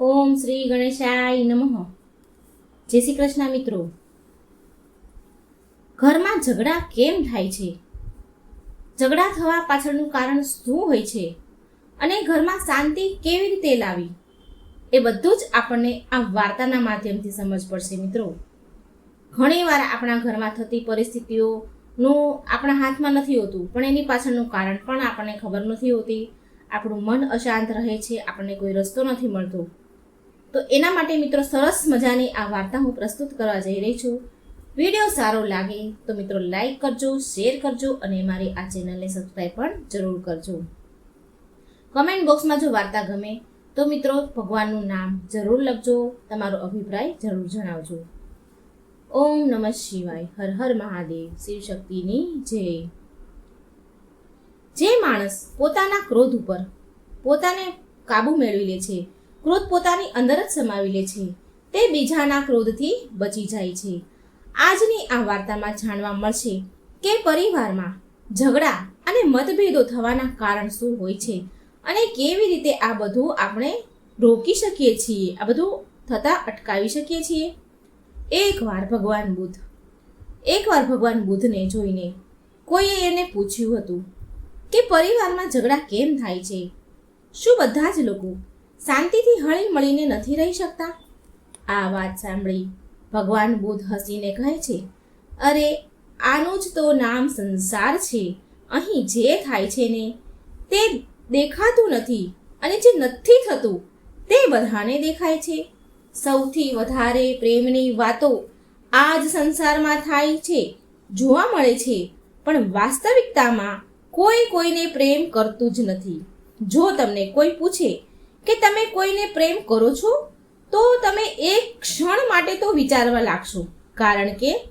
ઓમ શ્રી ગણેશાય નમઃ. જય શ્રી કૃષ્ણ મિત્રો. ઘરમાં ઝઘડા કેમ થાય છે? ઝઘડા થવા પાછળનું કારણ શું હોય છે? અને ઘરમાં શાંતિ કેવી રીતે લાવી એ બધું જ આપણને આ વાર્તાના માધ્યમથી સમજ પડશે મિત્રો. ઘણીવાર આપણા ઘરમાં થતી પરિસ્થિતિઓનું આપણા હાથમાં નથી હોતું, પણ એની પાછળનું કારણ પણ આપણને ખબર નથી હોતી. આપણું મન અશાંત રહે છે, આપણને કોઈ રસ્તો નથી મળતો. તો એના માટે મિત્રો સરસ મજાની આ વાર્તા હું પ્રસ્તુત કરવા જઈ રહી છું. વીડિયો સારો લાગે તો મિત્રો લાઈક કરજો, શેર કરજો અને મારી આ ચેનલને સબસ્ક્રાઈબ પણ જરૂર કરજો. કમેન્ટ બોક્સમાં જો વાર્તા ગમે તો મિત્રો ભગવાનનું નામ જરૂર લખજો, તમારો અભિપ્રાય જરૂર જણાવજો. ઓમ નમઃ શિવાય, હર હર મહાદેવ, શિવ શક્તિની જય. જે માણસ પોતાના ક્રોધ ઉપર પોતાને કાબુ મેળવી લે છે ક્રોધ પોતાની અંદર જ સમાવી લે છે. તે બીજાના ક્રોધથી બચી જાય છે. આજની આ વાર્તામાં જાણવા મળશે કે પરિવારમાં ઝઘડા અને મતભેદો થવાના કારણ શું હોય છે અને કેવી રીતે આ બધું આપણે રોકી શકીએ છીએ, આ બધું થતાં અટકાવી શકીએ છીએ. એકવાર ભગવાન બુદ્ધ એકવાર ભગવાન બુદ્ધને જોઈને કોઈએ એને પૂછ્યું હતું કે પરિવારમાં ઝઘડા કેમ થાય છે? શું બધા જ લોકો શાંતિથી હળી મળીને નથી રહી શકતા? આ વાત સાંભળી ભગવાન બુદ્ધ હસીને કહે છે, અરે, આનું જ તો નામ સંસાર છે. અહીં જે થાય છે ને, તે દેખાતું નથી અને જે નથી થતું, તે બધાને દેખાય છે. સૌથી વધારે પ્રેમની વાતો આ જ સંસારમાં થાય છે, જોવા મળે છે, પણ વાસ્તવિકતામાં કોઈ કોઈને પ્રેમ કરતું જ નથી. જો તમને કોઈ પૂછે કે તમે કોઈને પ્રેમ કરો છો? તો તમે એક ક્ષણ માટે તો વિચારવા લાગશો. કારણ કે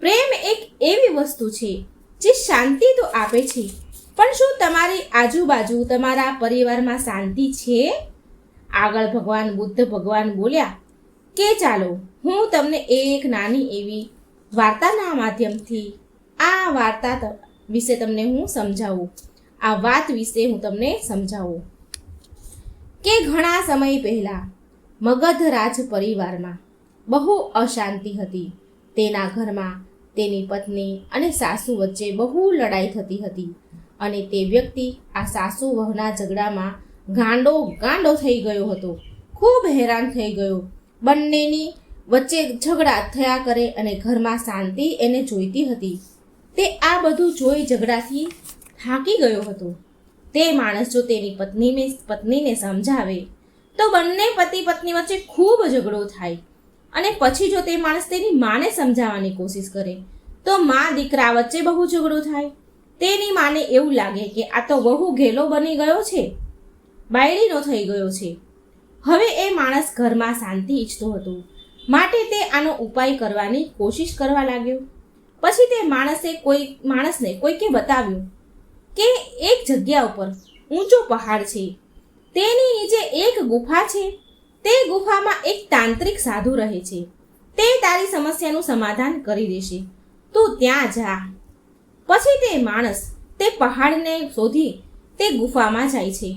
પ્રેમ એક એવી વસ્તુ છે જે શાંતિ તો આપે છે. પણ શું તમારી આજુબાજુ તમારા પરિવારમાં શાંતિ છે? આગળ ભગવાન બુદ્ધ ભગવાન બોલ્યા, કે ચાલો, હું તમને એક નાની એવી વાર્તાના માધ્યમથી આ વાર્તા વિશે તમને હું સમજાવું. આ વાત વિશે હું તમને સમજાવું. કે ઘણા સમય પહેલા મગધરાજ પરિવારમાં બહુ અશાંતિ હતી. તેના ઘરમાં તેની પત્ની અને સાસુ વચ્ચે બહુ લડાઈ થતી હતી અને તે વ્યક્તિ આ સાસુ વહુના ઝઘડામાં ગાંડો ગાંડો થઈ ગયો હતો. ખૂબ હેરાન થઈ ગયો. બંનેની વચ્ચે ઝઘડા થયા કરે અને ઘરમાં શાંતિ એને જોઈતી હતી. તે આ બધું જોઈ ઝઘડાથી થાકી ગયો હતો. તે માણસ જો તેની પત્નીને પત્નીને સમજાવે, તો બંને પતિ પત્ની વચ્ચે ખૂબ ઝઘડો થાય. અને પછી જો તે માણસ તેની માને સમજાવવાની કોશિશ કરે, તો મા દીકરા વચ્ચે બહુ ઝઘડો થાય. તેની માને એવું લાગે કે આ તો બહુ ઘેલો બની ગયો છે, બાયડીનો થઈ ગયો છે. હવે એ માણસ ઘરમાં શાંતિ ઈચ્છતો હતો. માટે તે આનો ઉપાય કરવાની કોશિશ કરવા લાગ્યો. પછી તે માણસે કોઈ, માણસને કોઈકે બતાવ્યું કે એક જગ્યા ઉપર ઊંચો પહાડ છે. તેની નીચે એક ગુફા છે. તે ગુફામાં એક તાંત્રિક સાધુ રહે છે. તે તારી સમસ્યાનું સમાધાન કરી દેશે. તું ત્યાં જા. પછી તે માણસ તે પહાડને શોધી તે ગુફામાં જાય છે.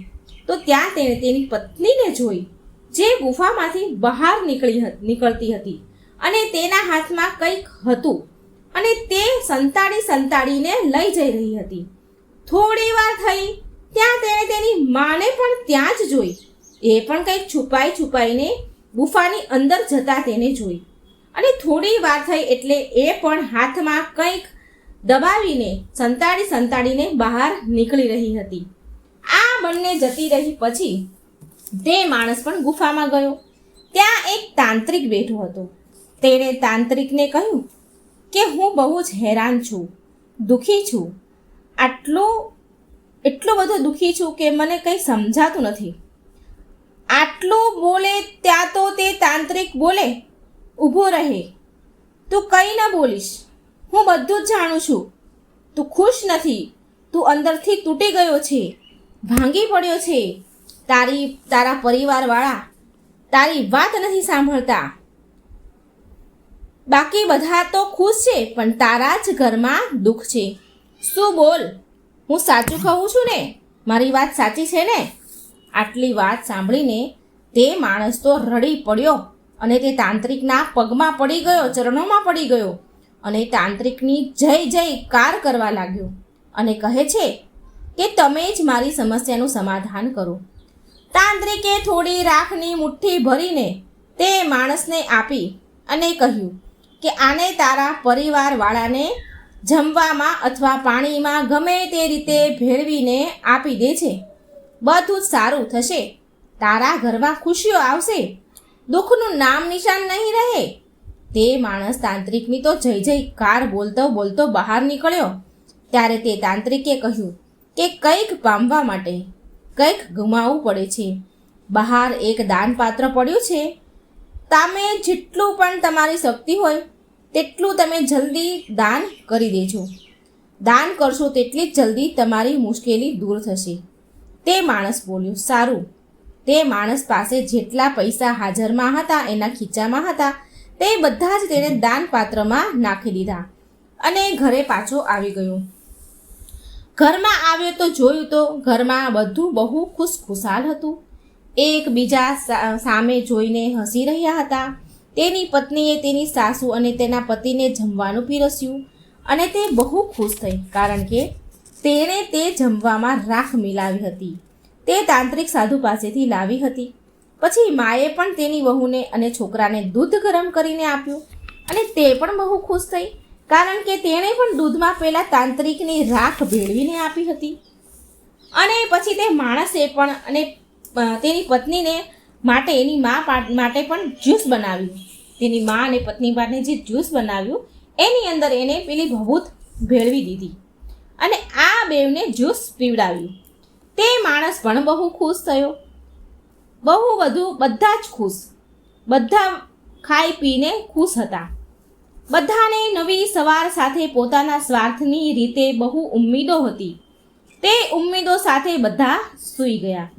તો ત્યાં તેણે તેની પત્નીને જોઈ, જે ગુફામાંથી બહાર નીકળી નીકળતી હતી અને તેના હાથમાં કંઈક હતું અને તે સંતાડી સંતાડીને લઈ જઈ રહી હતી. થોડી વાર થઈ, ત્યાં તેણે તેની માને પણ ત્યાં જ જોઈ. એ પણ કંઈક છુપાઈ છુપાઈને ગુફાની અંદર જતા તેને જોઈ. અને થોડી વાર થઈ એટલે એ પણ હાથમાં કંઈક દબાવીને સંતાડી સંતાડીને બહાર નીકળી રહી હતી. આ બંને જતી રહી પછી તે માણસ પણ ગુફામાં ગયો. ત્યાં એક તાંત્રિક બેઠો હતો. તેણે તાંત્રિકને કહ્યું કે હું બહુ જ હેરાન છું, દુઃખી છું. આટલું, એટલો બધો દુઃખી છું કે મને કંઈ સમજાતું નથી. આટલું બોલે ત્યાં તો તે તાંત્રિક બોલે, ઊભો રહે. તું કંઈ ન બોલીશ. હું બધું જ જાણું છું. તું ખુશ નથી. તું અંદરથી તૂટી ગયો છે. ભાંગી પડ્યો છે. તારી, તારા પરિવારવાળા તારી વાત નથી સાંભળતા. બાકી બધા તો ખુશ છે, પણ તારા જ ઘરમાં દુઃખ છે. શું બોલ? હું સાચું કહું છું ને? મારી વાત સાચી છે ને? આટલી વાત સાંભળીને તે માણસ તો રડી પડ્યો અને તે તાંત્રિકના પગમાં પડી ગયો, ચરણોમાં પડી ગયો અને તાંત્રિકની જય જય કાર કરવા લાગ્યો અને કહે છે કે તમે જ મારી સમસ્યાનું સમાધાન કરો. તાંત્રિકે થોડી રાખની મુઠ્ઠી ભરીને તે માણસને આપી અને કહ્યું કે આને તારા પરિવારવાળાને જમવામાં અથવા પાણીમાં ગમે તે રીતે ભેળવીને આપી દે છે. બધું જ સારું થશે. તારા ઘરમાં ખુશીઓ આવશે. દુઃખનું નામ નિશાન નહીં રહે. તે માણસ તાંત્રિકની તો જય જય કાર બોલતો બોલતો બહાર નીકળ્યો. ત્યારે તે તાંત્રિકે કહ્યું કે કંઈક પામવા માટે, કંઈક ગુમાવવું પડે છે. બહાર એક દાનપાત્ર પડ્યું છે. તમે જેટલું પણ તમારી શક્તિ હોય તેટલું તમે જલ્દી દાન કરી દેજો. દાન કરશો તેટલી જ જલ્દી તમારી મુશ્કેલી દૂર થશે. તે માણસ બોલ્યો, સારું. તે માણસ પાસે જેટલા પૈસા હાજરમાં હતા, એના ખીચામાં હતા, તે બધા જ તેણે દાન પાત્રમાં નાખી દીધા અને ઘરે પાછો આવી ગયો. ઘરમાં આવ્યો તો જોયું તો ઘરમાં બધું બહુ ખુશખુશાલ હતું. એકબીજા સામે જોઈને હસી રહ્યા હતા. તેની પત્નીએ તેની સાસુ અને તેના પતિને જમવાનું પીરસ્યું અને તે બહુ ખુશ થઈ, કારણ કે તેણે તે જમવામાં રાખ મિલાવી હતી. તે તાંત્રિક સાધુ પાસેથી લાવી હતી. પછી માએ પણ તેની વહુને અને છોકરાને દૂધ ગરમ કરીને આપ્યું અને તે પણ બહુ ખુશ થઈ, કારણ કે તેણે પણ દૂધમાં પહેલાં તાંત્રિકની રાખ ભેળવીને આપી હતી. અને પછી તે માણસે પણ અને તેની પત્નીને માટે એની મા માટે પણ જ્યુસ બનાવ્યું. તેની મા અને પત્ની માટે જે જ્યુસ બનાવ્યું, એની અંદર એને પેલી ભભૂત ભેળવી દીધી અને આ બેવને જ્યુસ પીવડાવ્યું. તે માણસ પણ બહુ ખુશ થયો. બહુ વધુ, બધા જ ખુશ. બધા ખાઈ પીને ખુશ હતા. બધાને નવી સવાર સાથે પોતાના સ્વાર્થની રીતે બહુ ઉમ્મીદો હતી. તે ઉમ્મીદો સાથે બધા સૂઈ ગયા.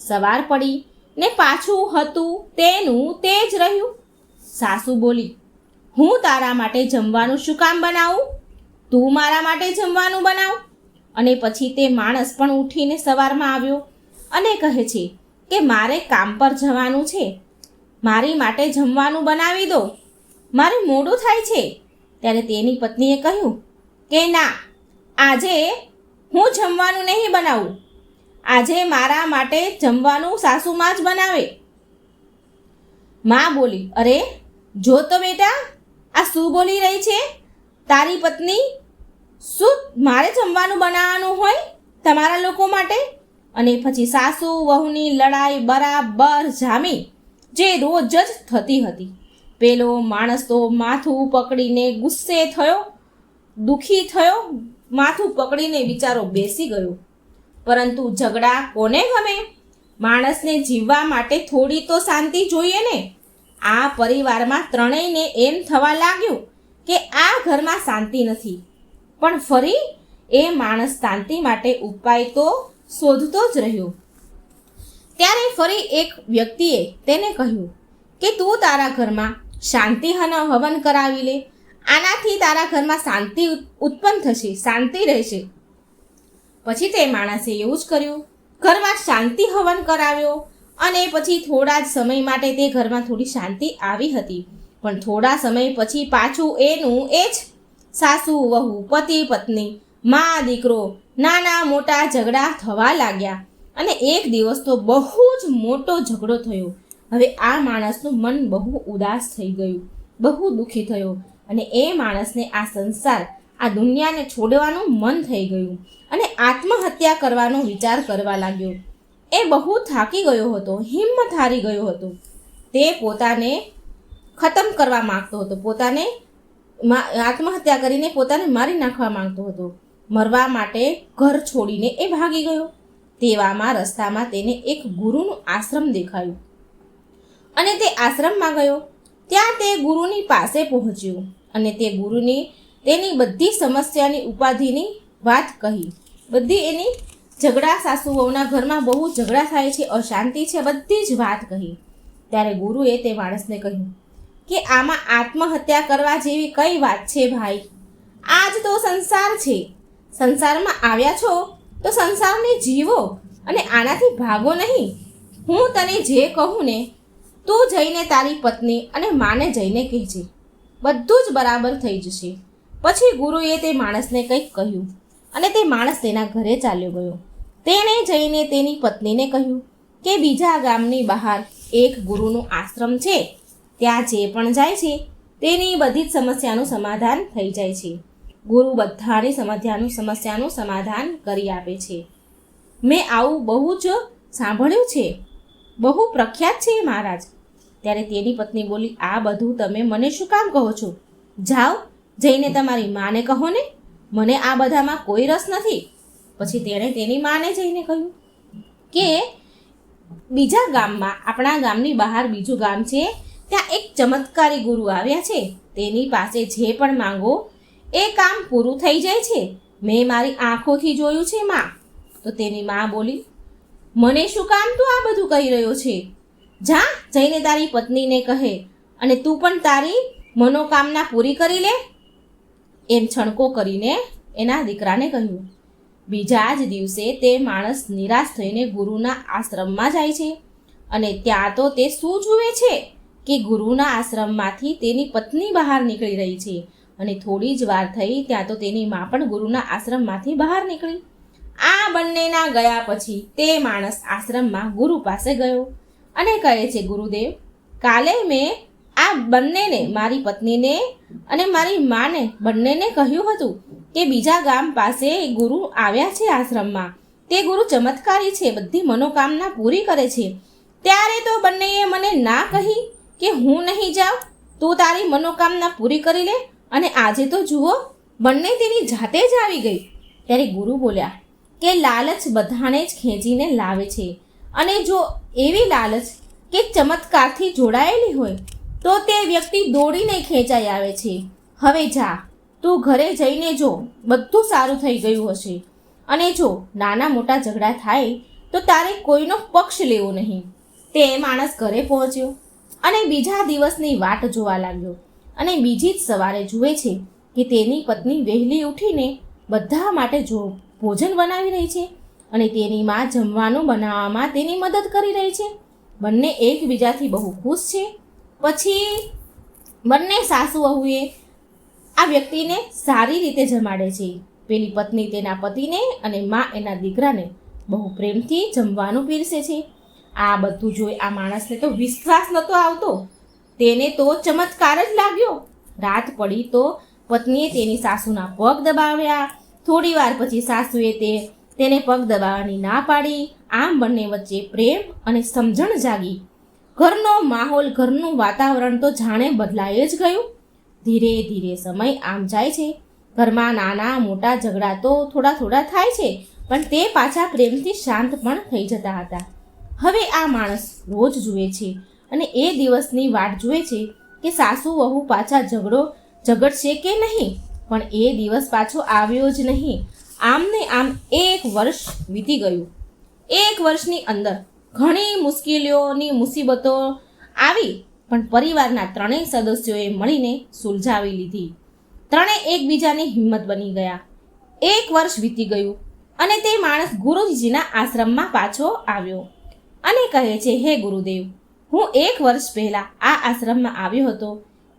સવાર પડી. ને પાછું હતું તેનું તે જ રહ્યું. સાસુ બોલી, હું તારા માટે જમવાનું શું કામ બનાવું? તું મારા માટે જમવાનું બનાવ. અને પછી તે માણસ પણ ઉઠીને સવારમાં આવ્યો અને કહે છે કે, મારે કામ પર જવાનું છે. મારી માટે જમવાનું બનાવી દો. મારે મોડું થાય છે. ત્યારે તેની પત્નીએ કહ્યું કે, ના, આજે હું જમવાનું નહીં બનાવું. આજે મારા માટે જમવાનું સાસુમાં જ બનાવે. માં બોલી, અરે, જો તો બેટા, આ શું બોલી રહી છે? તારી પત્ની શું મારે જમવાનું બનાવવાનું હોય તમારા લોકો માટે? અને પછી સાસુ વહુની લડાઈ બરાબર જામી, જે રોજ જ થતી હતી. પેલો માણસ તો માથું પકડીને ગુસ્સે થયો, દુખી થયો, માથું પકડીને બિચારો બેસી ગયો. પરંતુ ઝઘડા કોને ગમે? માણસને જીવવા માટે થોડી તો શાંતિ જોઈએ ને? આ પરિવારમાં ત્રણેયને એમ થવા લાગ્યું કે આ ઘરમાં શાંતિ નથી. પણ ફરી એ માણસ શાંતિ માટે ઉપાય તો શોધતો જ રહ્યો. ત્યારે ફરી એક વ્યક્તિએ તેને કહ્યું કે તું તારા ઘરમાં શાંતિ હવન કરાવી લે. આનાથી તારા ઘરમાં શાંતિ ઉત્પન્ન થશે, શાંતિ રહેશે. પછી તે માણસે એવું જ કર્યું. ઘરમાં શાંતિ હવન કરાવ્યો અને પછી થોડા જ સમય માટે તે ઘરમાં થોડી શાંતિ આવી હતી. પણ થોડા સમય પછી પાછું એનું એ જ સાસુ, વહુ, પતિ, પત્ની, મા, દીકરો, નાના, મોટા ઝઘડા થવા લાગ્યા. અને એક દિવસ તો બહુ જ મોટો ઝઘડો થયો. હવે આ માણસનું મન બહુ ઉદાસ થઈ ગયું, બહુ દુઃખી થયો. અને એ માણસને આ સંસાર આ દુનિયાને છોડવાનું મન થઈ ગયું અને આત્મહત્યા કરવાનો વિચાર કરવા લાગ્યો. એ બહુ થાકી ગયો હતો, હિંમત હારી ગયો હતો. તે પોતાને ખતમ કરવા માગતો હતો, પોતાને આત્મહત્યા કરીને પોતાને મારી નાખવા માંગતો હતો. મરવા માટે ઘર છોડીને એ ભાગી ગયો. તેવામાં રસ્તામાં તેને એક ગુરુનું આશ્રમ દેખાયું. અને તે આશ્રમમાં ગયો. ત્યાં તે ગુરુની પાસે પહોંચ્યો અને તે ગુરુની તેની બધી સમસ્યાની ઉપાધિની વાત કહી. બધી એની ઝઘડા સાસુ વહુના ઘરમાં બહુ ઝઘડા થાય છે, અશાંતિ છે, બધી જ વાત કહી. ત્યારે ગુરુએ તે માણસને કહ્યું કે આમાં આત્મહત્યા કરવા જેવી કઈ વાત છે ભાઈ? આજ તો સંસાર છે. સંસારમાં આવ્યા છો તો સંસારને જીવો અને આનાથી ભાગો નહીં. હું તને જે કહું ને તું જઈને તારી પત્ની અને માને જઈને કહેજે. બધું જ બરાબર થઈ જશે. પછી ગુરુએ તે માણસને કંઈક કહ્યું અને તે માણસ તેના ઘરે ચાલ્યો ગયો. તેણે જઈને તેની પત્નીને કહ્યું કે બીજા ગામની બહાર એક ગુરુનું આશ્રમ છે. ત્યાં જે પણ જાય છે, તેની બધી જ સમસ્યાનું સમાધાન થઈ જાય છે. ગુરુ બધાની સમસ્યાનું સમસ્યાનું સમાધાન કરી આપે છે. મેં આવું બહુ જ સાંભળ્યું છે. બહુ પ્રખ્યાત છે મહારાજ. ત્યારે તેની પત્ની બોલી, આ બધું તમે મને શું કામ કહો છો? જાઓ જઈને તમારી માને કહો ને, મને આ બધામાં કોઈ રસ નથી. પછી તેણે તેની માને જઈને કહ્યું કે, બીજા ગામમાં, આપણા ગામની બહાર બીજું ગામ છે, ત્યાં એક ચમત્કારી ગુરુ આવ્યા છે. તેની પાસે જે પણ માંગો, એ કામ પૂરું થઈ જાય છે. મેં મારી આંખોથી જોયું છે, માં. તો તેની માં બોલી, મને શું કામ તું આ બધું કહી રહ્યો છે? જા, જઈને તારી પત્નીને કહે અને તું પણ તારી મનોકામના પૂરી કરી લે. એમ છણકો કરીને એના દીકરાને કહ્યું, બીજા જ દિવસે તે માણસ નિરાશ થઈને ગુરુના આશ્રમમાં જાય છે અને ત્યાં તો તે શું જુએ છે કે ગુરુના આશ્રમમાંથી તેની પત્ની બહાર નીકળી રહી છે અને થોડી જ વાર થઈ ત્યાં તો તેની મા પણ ગુરુના આશ્રમમાંથી બહાર નીકળી. આ બંનેના ગયા પછી તે માણસ આશ્રમમાં ગુરુ પાસે ગયો અને કહે છે, ગુરુદેવ, કાલે મેં આ બંનેને, મારી પત્નીને અને મારી માને બંનેને કહ્યું હતું કે બીજા ગામ પાસે ગુરુ આવ્યા છે આશ્રમમાં. તે ગુરુ ચમત્કારી છે, બધી મનોકામના પૂરી કરે છે. ત્યારે તો બંનેએ મને ના કહી કે હું નહીં જાઉં, તું તારી મનોકામના પૂરી કરી લે અને આજે તો જુઓ, બંને તેની જાતે જ આવી ગઈ. ત્યારે ગુરુ બોલ્યા કે લાલચ બધાને જ ખેંચીને લાવે છે. અને જો એવી લાલચ કે ચમત્કારથી જોડાયેલી હોય તો તે વ્યક્તિ દોડીને ખેંચાઈ આવે છે. હવે જા, તું ઘરે જઈને જો, બધું સારું થઈ ગયું હશે. અને જો નાના મોટા ઝઘડા થાય, તો તારે કોઈનો પક્ષ લેવો નહીં. તે માણસ ઘરે પહોંચ્યો અને બીજા દિવસની વાટ જોવા લાગ્યો. અને બીજી જ સવારે જુએ છે કે તેની પત્ની વહેલી ઉઠીને બધા માટે જો ભોજન બનાવી રહી છે અને તેની માં જમવાનું બનાવવામાં તેની મદદ કરી રહી છે. બંને એકબીજાથી બહુ ખુશ છે. પછી બંને સાસુ વહુએ આ વ્યક્તિને સારી રીતે જમાડે છે. પેલી પત્ની તેના પતિને અને મા એના દીકરાને બહુ પ્રેમથી જમવાનું પીરસે છે. આ બધું જોઈ આ માણસને તો વિશ્વાસ નહોતો આવતો. તેને તો ચમત્કાર જ લાગ્યો. રાત પડી તો પત્નીએ તેની સાસુના પગ દબાવ્યા. થોડી વાર પછી સાસુએ તે તેને પગ દબાવવાની ના પાડી. આમ બંને વચ્ચે પ્રેમ અને સમજણ જાગી. ઘરનો માહોલ, ઘરનું વાતાવરણ તો જાણે બદલાય જ ગયું. ધીરે ધીરે સમય આમ જાય છે. ઘરમાં નાના મોટા ઝઘડા તો થોડા થોડા થાય છે, પણ તે પાછા પ્રેમથી શાંત પણ થઈ જતા હતા. હવે આ માણસ રોજ જુએ છે અને એ દિવસની વાટ જુએ છે કે સાસુ વહુ પાછા ઝઘડો ઝઘડશે કે નહીં? પણ એ દિવસ પાછો આવ્યો જ નહીં. આમને આમ એક વર્ષ વીતી ગયું. એક વર્ષની અંદર ઘણી મુશ્કેલીઓની મુસીબતો આવી, પણ પરિવારના ત્રણેય સદસ્યોએ મળીને સુલઝાવી લીધી. ત્રણેય એકબીજાની હિંમત બની ગયા. એક વર્ષ વીતી ગયું અને તે માણસ ગુરુજીના આશ્રમમાં પાછો આવ્યો અને કહે છે, હે ગુરુદેવ, હું એક વર્ષ પહેલાં આ આશ્રમમાં આવ્યો હતો.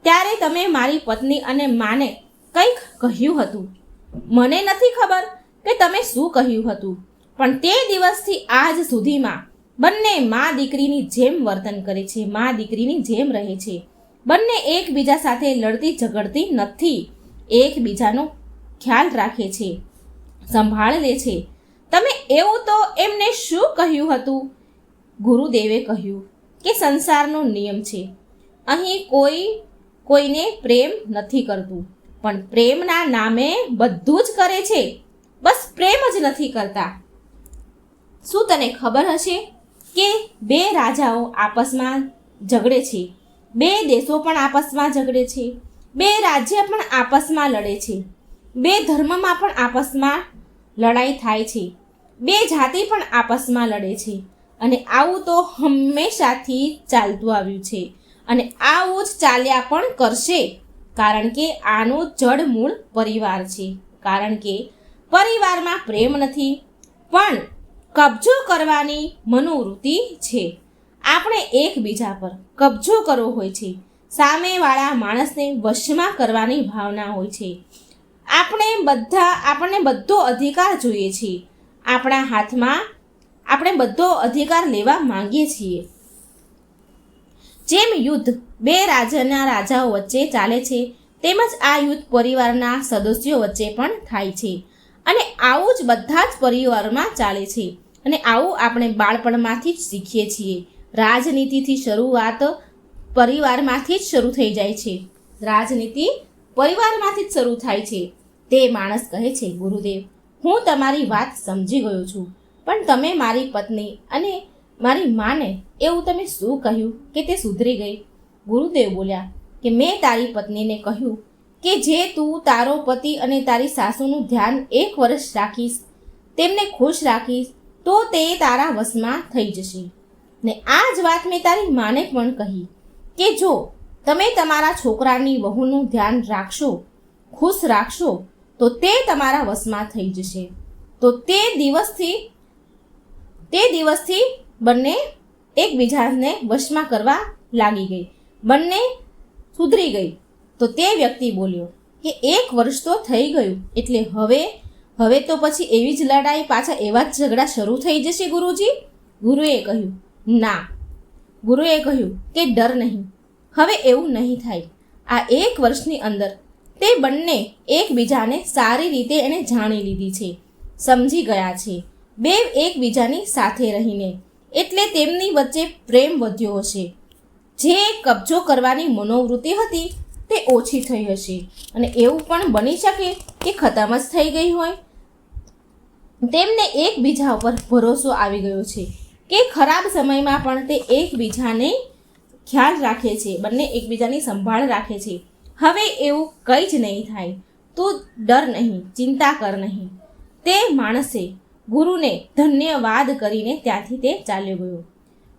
ત્યારે તમે મારી પત્ની અને માને કંઈક કહ્યું હતું. મને નથી ખબર કે તમે શું કહ્યું હતું, પણ તે દિવસથી આજ સુધીમાં બંને મા દીકરીની જેમ વર્તન કરે છે, મા દીકરીની જેમ રહે છે. બંને એકબીજા સાથે લડતી ઝઘડતી નથી, એકબીજાનો ખ્યાલ રાખે છે, સંભાળ લે છે. તમે એવું તો એમને શું કહ્યું હતું? ગુરુદેવે કહ્યું કે સંસારનો નિયમ છે. અહીં કોઈ કોઈને પ્રેમ નથી કરતું, પણ પ્રેમના નામે બધું જ કરે છે. બસ પ્રેમ જ નથી કરતા. શું તને ખબર હશે? કે બે રાજાઓ આપસમાં ઝઘડે છે. બે દેશો પણ આપસમાં ઝઘડે છે. બે રાજ્ય પણ આપસમાં લડે છે. બે ધર્મમાં પણ આપસમાં લડાઈ થાય છે. બે જાતિ પણ આપસમાં લડે છે. અને આવું તો હંમેશાથી ચાલતું આવ્યું છે. અને આવું જ ચાલ્યા પણ કરશે. કારણ કે આનું જડ મૂળ પરિવાર છે. કારણ કે પરિવારમાં પ્રેમ નથી. પણ કબજો કરવાની મનોવૃત્તિ છે. આપણે એકબીજા પર કબજો કરવો હોય છે. સામેવાળા માણસને વશમાં કરવાની ભાવના હોય છે. આપણે બધા, આપણને બધો અધિકાર જોઈએ છે આપણા હાથમાં આપણે બધો અધિકાર લેવા માંગીએ છીએ. જેમ યુદ્ધ બે રાજ્યના રાજાઓ વચ્ચે ચાલે છે, તેમજ આ યુદ્ધ પરિવારના સદસ્યો વચ્ચે પણ થાય છે. અને આવું જ બધા જ પરિવારમાં ચાલે છે. અને આવું આપણે બાળપણમાંથી જ શીખીએ છીએ. રાજનીતિથી શરૂઆત પરિવારમાંથી જ શરૂ થઈ જાય છે. રાજનીતિ પરિવારમાંથી જ શરૂ થાય છે. તે માણસ કહે છે, ગુરુદેવ, હું તમારી વાત સમજી ગયો છું. પણ તમે મારી પત્ની અને મારી માને એવું તમે શું કહ્યું કે તે સુધરી ગઈ? ગુરુદેવ બોલ્યા, કે મેં તારી પત્નીને કહ્યું કે જે તું તારો પતિ અને તારી સાસુનું ધ્યાન એક વર્ષ રાખીશ, તેમને ખુશ રાખીશ તો તે તારા વશમાં થઈ જશે. ને આ જ વાત મેં તારી માને પણ કહી કે જો તમે તમારા છોકરાની વહુનું ધ્યાન રાખશો, ખુશ રાખશો, તો તે તમારા વશમાં થઈ જશે. તો તે દિવસથી તે દિવસથી બંને એકબીજાને વશમાં કરવા લાગી ગઈ. બંને સુધરી ગઈ. તો તે વ્યક્તિ બોલ્યો કે એક વર્ષ તો થઈ ગયું, એટલે હવે હવે તો પછી એવી જ લડાઈ પાછા એવા જ ઝઘડા શરૂ થઈ જશે ગુરુજી? ગુરુએ કહ્યું, ના. ગુરુએ કહ્યું કે ડર નહીં. હવે એવું નહીં થાય. આ એક વર્ષની અંદર તે બંને એકબીજાને સારી રીતે એણે જાણી લીધી છે. સમજી ગયા છે. બે એકબીજાની સાથે રહીને. એટલે તેમની વચ્ચે પ્રેમ વધ્યો હશે. જે કબજો કરવાની મનોવૃત્તિ હતી તે ઓછી થઈ હશે. અને એવું પણ બની શકે કે ખતમ જ થઈ ગઈ હોય. તેમને એકબીજા ઉપર ભરોસો આવી ગયો છે કે ખરાબ સમયમાં પણ તે એકબીજાને ખ્યાલ રાખે છે, બંને એકબીજાની સંભાળ રાખે છે. હવે એવું કંઈ જ નહીં થાય. તું ડર નહીં, ચિંતા કર નહીં. તે માણસે ગુરુને ધન્યવાદ કરીને ત્યાંથી તે ચાલ્યો ગયો.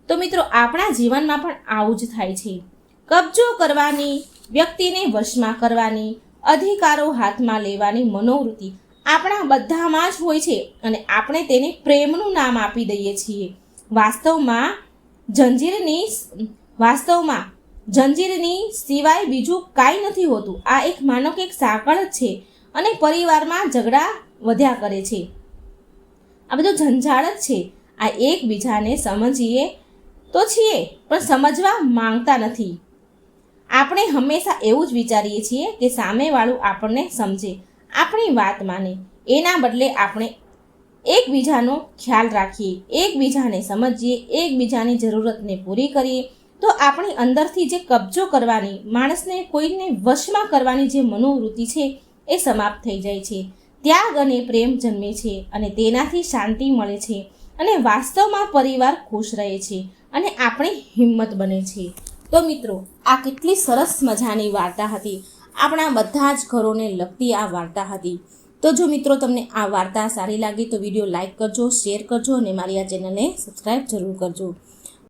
તો મિત્રો, આપણા જીવનમાં પણ આવું જ થાય છે. કબજો કરવાની, વ્યક્તિને વશમાં કરવાની, અધિકારો હાથમાં લેવાની મનોવૃત્તિ આપણા બધામાં જ હોય છે અને આપણે તેને પ્રેમનું નામ આપી દઈએ છીએ. વાસ્તવમાં જંજીરની વાસ્તવમાં જંજીરની સિવાય બીજું કાંઈ નથી હોતું. આ એક માનો કે એક સાંકળ જ છે અને પરિવારમાં ઝઘડા વધ્યા કરે છે. આ બધું ઝંઝાળ જ છે. આ એકબીજાને સમજીએ તો છીએ, પણ સમજવા માંગતા નથી. આપણે હંમેશા એવું જ વિચારીએ છીએ કે સામેવાળું આપણને સમજે. આપણી વાત માને. એના બદલે આપણે એકબીજાનો ખ્યાલ રાખીએ, એકબીજાને સમજીએ, એકબીજાની જરૂરતને પૂરી કરીએ. તો આપણી અંદરથી જે કબજો કરવાની, માણસને કોઈને વશમાં કરવાની જે મનોવૃત્તિ છે એ સમાપ્ત થઈ જાય છે. ત્યાગ અને પ્રેમ જન્મે છે અને તેનાથી શાંતિ મળે છે અને વાસ્તવમાં પરિવાર ખુશ રહે છે અને આપણી હિંમત બને છે. તો મિત્રો, આ કેટલી સરસ મજાની વાર્તા હતી. આપણા બધા જ ઘરોને લગતી આ વાર્તા હતી. તો જો મિત્રો તમને આ વાર્તા સારી લાગી તો વીડિયો લાઈક કરજો, શેર કરજો અને મારી આ ચેનલને સબસ્ક્રાઈબ જરૂર કરજો.